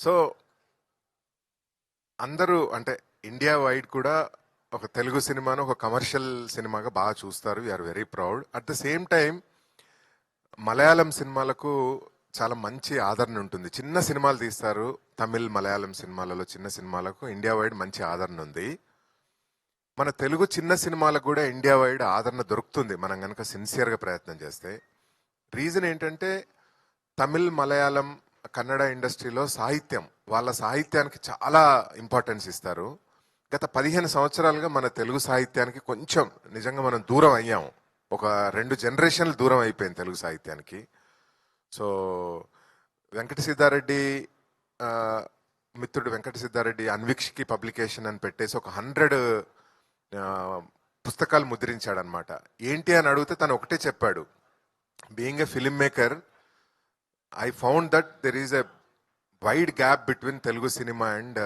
So అందరూ అంటే India wide కూడా ఒక తెలుగు సినిమాను ఒక కమర్షియల్ సినిమాగా బాగా చూస్తారు. We're very proud. At the same time Malayalam సినిమాలకు చాలా మంచి ఆదరణ ఉంటుంది. చిన్న సినిమాలు తీస్తారు. తమిళ్ మలయాళం సినిమాలలో చిన్న సినిమాలకు ఇండియా వైడ్ మంచి ఆదరణ ఉంది. మన తెలుగు చిన్న సినిమాలకు కూడా ఇండియా వైడ్ ఆదరణ దొరుకుతుంది. మనం కనుక సిన్సియర్గా ప్రయత్నం చేస్తే. రీజన్ ఏంటంటే తమిళ్ మలయాళం కన్నడ ఇండస్ట్రీలో సాహిత్యం. వాళ్ళ సాహిత్యానికి చాలా ఇంపార్టెన్స్ ఇస్తారు. గత పదిహేను సంవత్సరాలుగా మన తెలుగు సాహిత్యానికి కొంచెం నిజంగా మనం దూరం అయ్యాం ఒక రెండు జనరేషన్లు దూరం అయిపోయింది తెలుగు సాహిత్యానికి. సో వెంకట సిద్ధారెడ్డి మిత్రుడు వెంకట సిద్ధారెడ్డి అన్విక్షికి పబ్లికేషన్ అని పెట్టేసి ఒక హండ్రెడ్ పుస్తకాలు ముద్రించాడనమాట ఏంటి అని అడిగితే తను ఒకటే చెప్పాడు. Being a film maker I found that there is a wide gap between Telugu cinema and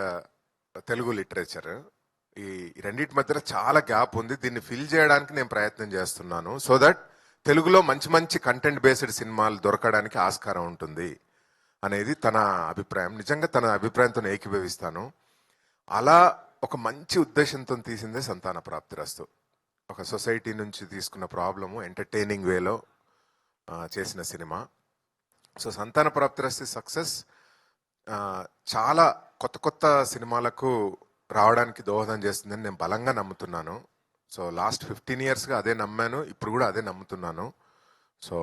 Telugu literature ఈ ఈ రెండింటి మధ్యన చాలా గ్యాప్ ఉంది. దీన్ని ఫిల్ చేయడానికి నేను ప్రయత్నం చేస్తున్నాను. సో దట్ తెలుగులో మంచి మంచి కంటెంట్ బేస్డ్ సినిమాలు దొరకడానికి ఆస్కారం ఉంటుంది అనేది తన అభిప్రాయం. నిజంగా తన అభిప్రాయంతో ఏకీభవిస్తాను. అలా ఒక మంచి ఉద్దేశంతో తీసిందే సంతాన ప్రాప్తిరస్తు ఒక సొసైటీ నుంచి తీసుకున్న ప్రాబ్లము ఎంటర్టైనింగ్ వేలో చేసిన సినిమా. సో సంతాన ప్రాప్తిరస్తు సక్సెస్. చాలా కొత్త కొత్త సినిమాలకు రావడానికి దోహదం చేస్తుందని నేను బలంగా నమ్ముతున్నాను. సో లాస్ట్ ఫిఫ్టీన్ ఇయర్స్గా అదే నమ్మాను ఇప్పుడు కూడా అదే నమ్ముతున్నాను. So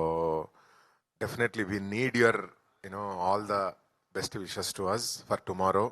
definitely we need your you know all the best wishes to us for tomorrow.